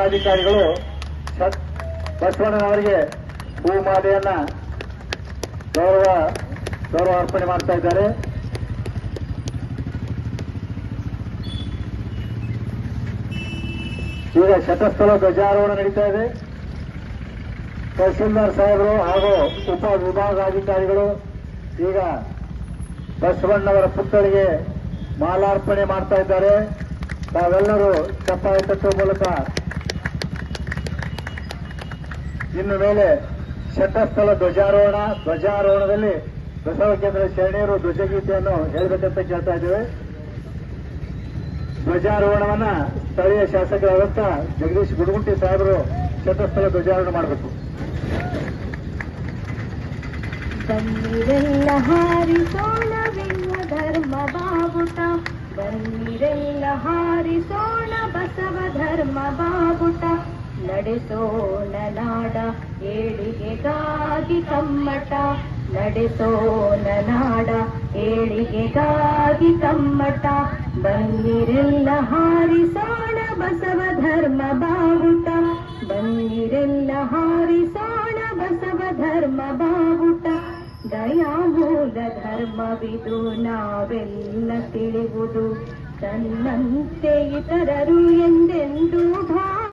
ಅಧಿಕಾರಿಗಳು ಬಸವಣ್ಣನವರಿಗೆ ಹೂಮಾಲೆಯನ್ನ ಗೌರವ ಗೌರವ ಅರ್ಪಣೆ ಮಾಡ್ತಾ ಇದ್ದಾರೆ. ಈಗ ಶತಸ್ಥಲ ಧ್ವಜಾರೋಹಣ ನಡೀತಾ ಇದೆ. ತಹಸೀಲ್ದಾರ್ ಸಾಹೇಬರು ಹಾಗೂ ಉಪ ವಿಭಾಗಾಧಿಕಾರಿಗಳು ಈಗ ಬಸವಣ್ಣವರ ಪುತ್ಥಳಿಗೆ ಮಾಲಾರ್ಪಣೆ ಮಾಡ್ತಾ ಇದ್ದಾರೆ. ತಾವೆಲ್ಲರೂ ಚಪ್ಪಾಳೆ ತಟ್ಟುವ ಮೂಲಕ ಇನ್ನು ಮೇಲೆ ಶತಸ್ಥಳ ಧ್ವಜಾರೋಹಣ, ಧ್ವಜಾರೋಹಣದಲ್ಲಿ ಬಸವ ಕೇಂದ್ರ ಶರಣೀಯರು ಧ್ವಜಗೀತೆಯನ್ನು ಹೇಳಬೇಕಂತ ಕೇಳ್ತಾ ಇದ್ದೇವೆ. ಧ್ವಜಾರೋಹಣವನ್ನ ಸ್ಥಳೀಯ ಶಾಸಕರಾದಂತ ಜಗದೀಶ್ ಗುಡುಗುಂಟಿ ಸಾಹೇಬರು ಶತಸ್ಥಳ ಧ್ವಜಾರೋಹಣ ಮಾಡಬೇಕು. ಬನ್ನಿರೆಲ್ಲ ಹಾರಿಸೋಣ ವಿಶ್ವ ಧರ್ಮ ಬಾವುಟ ಬನ್ನಿರೆಲ್ಲ ಹಾರಿಸೋಣ ಬಸವ ಧರ್ಮ ಬಾವುಟ ನಡೆಸೋಣ ನಾಡ ಏಳಿಗೆಗಾಗಿ ಕಮ್ಮಟ ನಡೆಸೋನ ನಾಡ ಏಳಿಗೆಗಾಗಿ ಕಮ್ಮಟ ಬನ್ನಿರೆಲ್ಲ ಹಾರಿಸೋಣ ಬಸವ ಧರ್ಮ ಬಾವುಟ, ಬನ್ನಿರೆಲ್ಲ ಹಾರಿಸೋಣ ಬಸವ ಧರ್ಮ ಬಾವುಟ. ದಯಾಮೂಲ ಧರ್ಮವಿದು ನಾವೆಲ್ಲ ತಿಳಿಯುವುದು ತನ್ನಂತೆ ಇತರರು